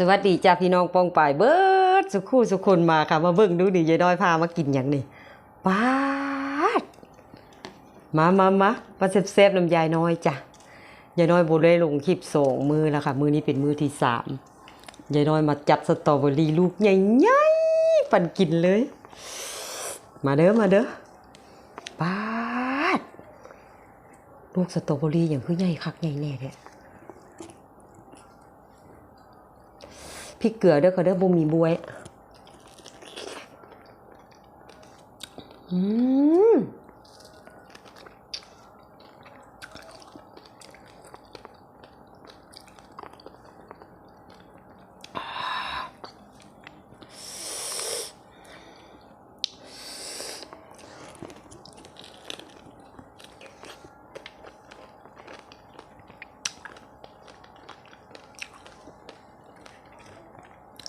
สวัสดีจ้าพี่น้องปองป่ายเบิร์ดสุขูสุคนมาค่ะ มาเบิ่งดูดิยายน้อยพามากินอย่างนี้ปาดมามามามาเซฟๆน้ำยายน้อยจ้ะยายน้อยบ่ได้ลงคลิปสองมือแล้วค่ะ มือนี้เป็นมือที่สามยายน้อยมาจัดสตรอเบอรี่ลูกใหญ่ๆปันกินเลย มาเด้อมาเด้อปาดลูกสตรอเบอรี่อย่างคือใหญ่คักใหญ่แน่เนี่ย พริกเกลือเด้อค่ะเด้อบ่มีบวยอืม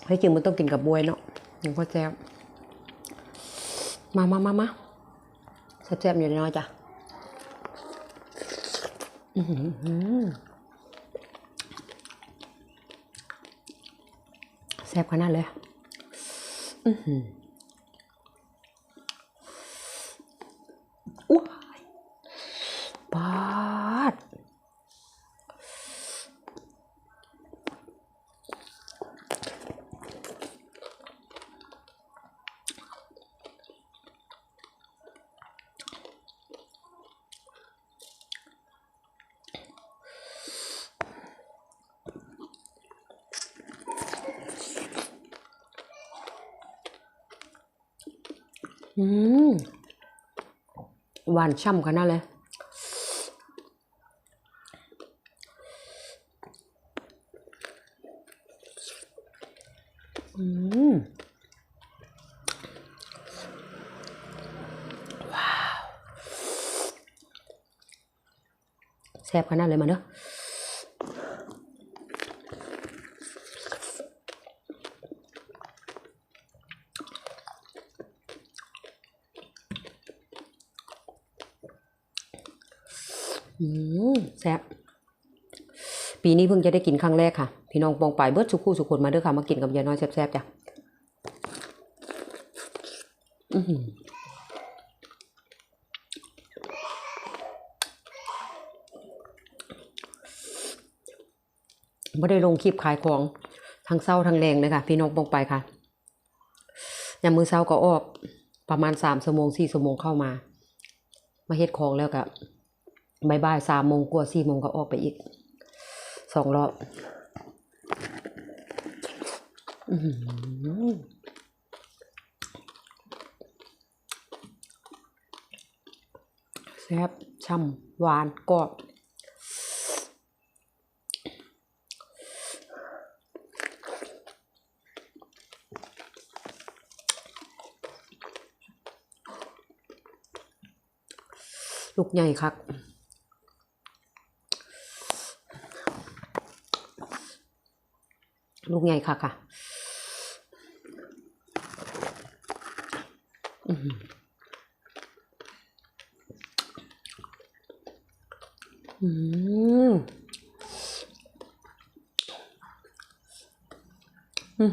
ให้จริงมันต้องกินกับบวยเนาะยังก็แซ่บมามามามาแซ่บๆอยู่น้อยจ้ะแซ่บขนาดเลยอือหือว้ายปาด อืมหวานช่ำขนาดเลยอืมว้าวแซ่บขนาดเลยมาเนอะอืม แซ่บปีนี้เพิ่งจะได้กินครั้งแรกค่ะ พี่น้องปองไปเบิร์ดสุคู่สุคนมาเด้อค่ะ มากินกับยายน้อยแซ่บๆจ้ะไม่ได้ลงคลิปขายของทั้งเศร้าทั้งแรงเลยค่ะ พี่น้องปองไปค่ะยามมือเศร้าก็ออกประมาณสามชั่วโมงสี่ชั่วโมงเข้ามา มาเฮ็ดของแล้วก็บ บายสามโมงกว่าสี่โมงก็ออกไปอีกสองรอบแซ่บช่ำหวานกรอบลูกใหญ่คัก ลูกใหญ่ค่ะค่ะอื้อหืออืมอืม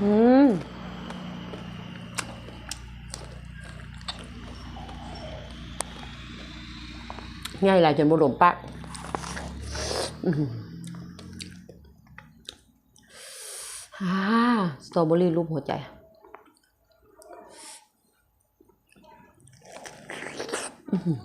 อืม ง่ายหลายจนบ่หลมปากอื้อหืออ่าสตรอเบอรี่รูปหัวใจอื้อหือ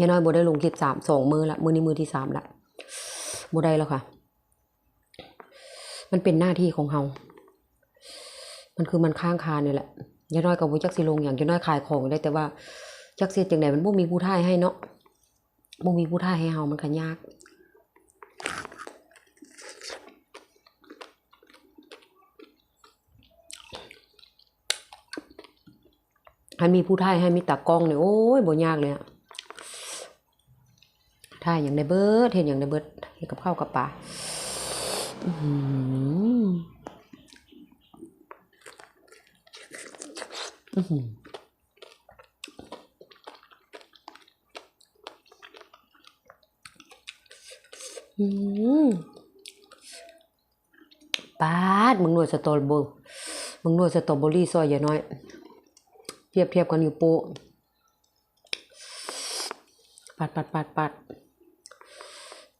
ยายน้อยบ่ได้ลงคลิปสามสองมือละมือนี้มือที่สามละ บ่ได้แล้วค่ะ มันเป็นหน้าที่ของเฮามันคือมันข้างคาเนี่ยแหละยายน้อยกับบ่จักสิลงอย่างยายน้อยขายของได้แต่ว่าจักเสียจังไดมันบ่มีผู้ท่ายให้เนาะบ่มีผู้ท่ายให้เฮามันก็ยากให้มีผู้ท่ายให้มีตากล้องเนี่ยโอ้ยบ่ยากเลยอะถ้าอย่างในเบิร์ดเห็นอย่างในเบิร์ด เห็นกับข้าวกับปลาอื้อหืออื้อหืออืมปาดมึงหน่วยสตรอเบอร์มึงหน่วยสตรอเบอรี่ซอยอย่าน้อย เทียบเทียบกันอยู่โปะปัดปัดปัดปัด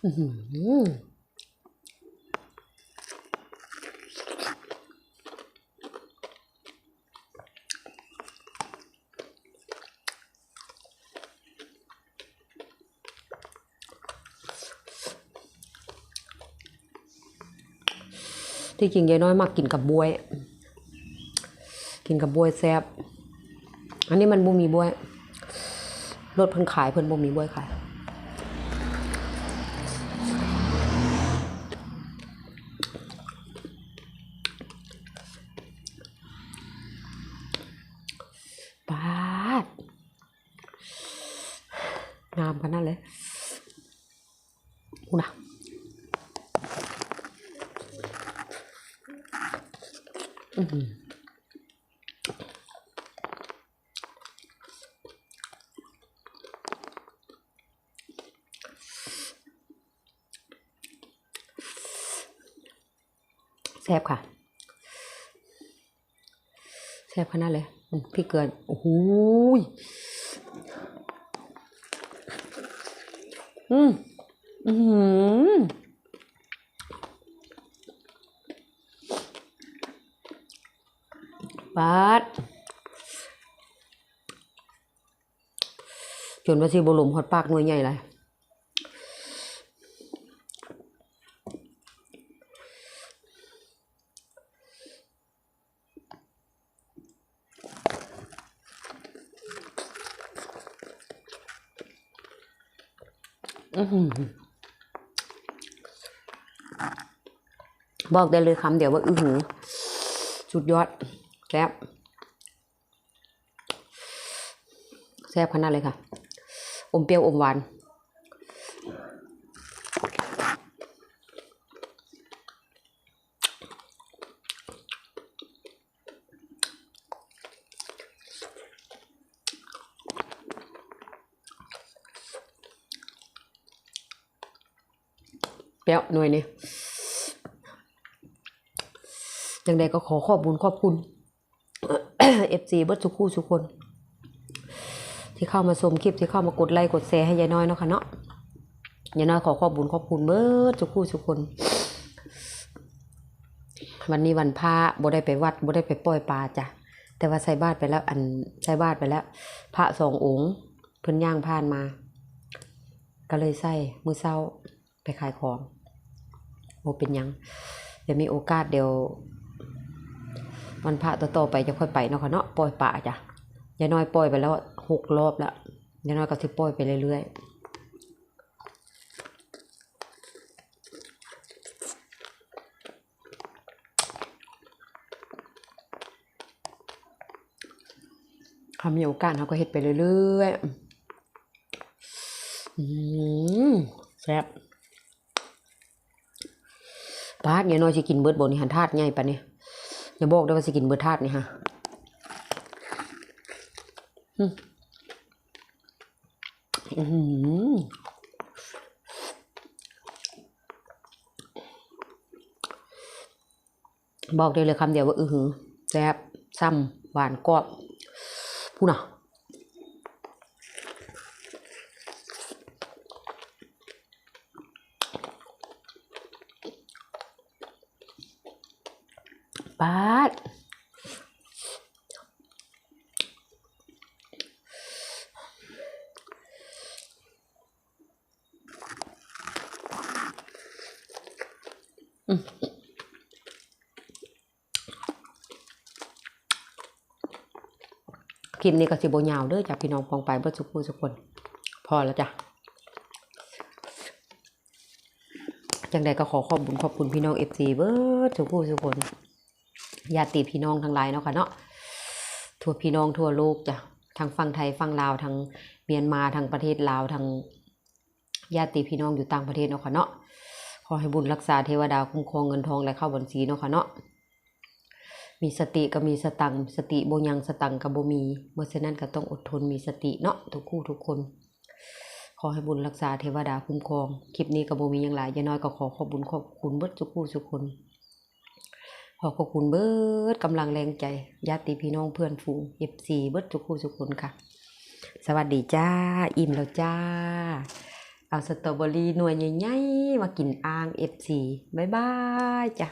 ที่จริงยายน้อยมากกินกับบวย กินกับบวยแซ่บอันนี้มันบ่มีบวยรถเพิ่นขายเพิ่นบ่มีบวยขาย งามขนาดเลยกูนะอื้อหือแซ่บค่ะแซ่บขนาดเลยพี่เกินโอ้โหยอืม อือหือ ปาดจนว่าสิบลมฮอดปากหน่วยใหญ่เลยอือหือบอกได้เลยคำเดียวว่า อื้อหือสุดยอด แซ่บแซ่บขนาดเลยค่ะ อมเปรี้ยวอมหวาน เปรี้ยวหน่วยนี่ยังไงก็ขอขอบบุญขอบคุณ เอฟซีเบิร์ดสุคู่ทุกคน ที่เข้ามาชมคลิปที่เข้ามากดไลค์กดแชร์ให้ยายน้อยเนาะค่ะเนาะยายน้อยขอขอบบุญขอบคุณเบิร์ดสุคู่ทุกคน วันนี้วันพระบ่ได้ไปวัดบ่ได้ไปปล่อยปลาจ้ะแต่ว่าใส่บาตรไปแล้ว อันใส่บาตรไปแล้ว พระสององค์เพิ่นย่างผ่านมา ก็เลยใส่มือเศร้าไปขายของโมเป็นยังเดี๋ยวมีโอกาสเดี๋ยว วันพระต่อๆไปจะค่อยไปเนาะค่ะเนาะปล่อยป่าจ้ะยายน้อยปล่อยไปแล้วหกรอบแล้วยายน้อยก็สิปล่อยไปเรื่อยๆถ้ามีโอกาสเราก็เฮ็ดไปเรื่อยๆแซ่บปาดยายน้อยสิกินเบิดบนี่หันทาดใหญ่ปะเนี่ย อย่าบอกได้ว่าสิกินเบอร์ธาตุนี่ฮะอืมบอกได้เลยคำเดียวว่า อือหือแซ่บซ้ำหวานกรอบพูดน่ะ ป้าดคลิปนี้ก็สิบโบยาวเด้อจากพี่น้องฟองไปเพื่อสุกูสุกคน พอแล้วจ้ะยังไดก็ขอขอบคุณขอบคุณพี่น้องเอฟซีเบอร์ดสุกูสุกคน ญาติพี่น้องทั้งหลายเนาะค่ะเนาะทั่วพี่น้องทั่วโลกจ้ะทางฝั่งไทยฝั่งลาวทางเมียนมาทางประเทศลาวทางญาติพี่น้องอยู่ต่างประเทศเนาะค่ะเนาะขอให้บุญรักษาเทวดาคุ้มครองเงินทองและเข้าบัญชีเนาะค่ะเนาะมีสติก็มีสตังค์สติโบยังสตังค์ก็บ่มีเมื่อฉะนั้นก็ต้องอดทนมีสติเนาะทุกคู่ทุกคน ขอให้บุญรักษาเทวดาคุ้มครอง คลิปนี้กับโบมีอย่างไรอย่าน้อยก็ขอขอบบุญขอบคุณเบิดทุกผู้ทุกคน ขอขอบคุณเบิดกำลังแรงใจญาติพี่น้องเพื่อนฝูงเอฟซีเบิดทุกคู่ทุกคนค่ะ สวัสดีจ้า อิ่มแล้วจ้า เอาสตรอเบอรี่หน่วยใหญ่ๆมากินอ่างเอฟซีบายบายจ้ะ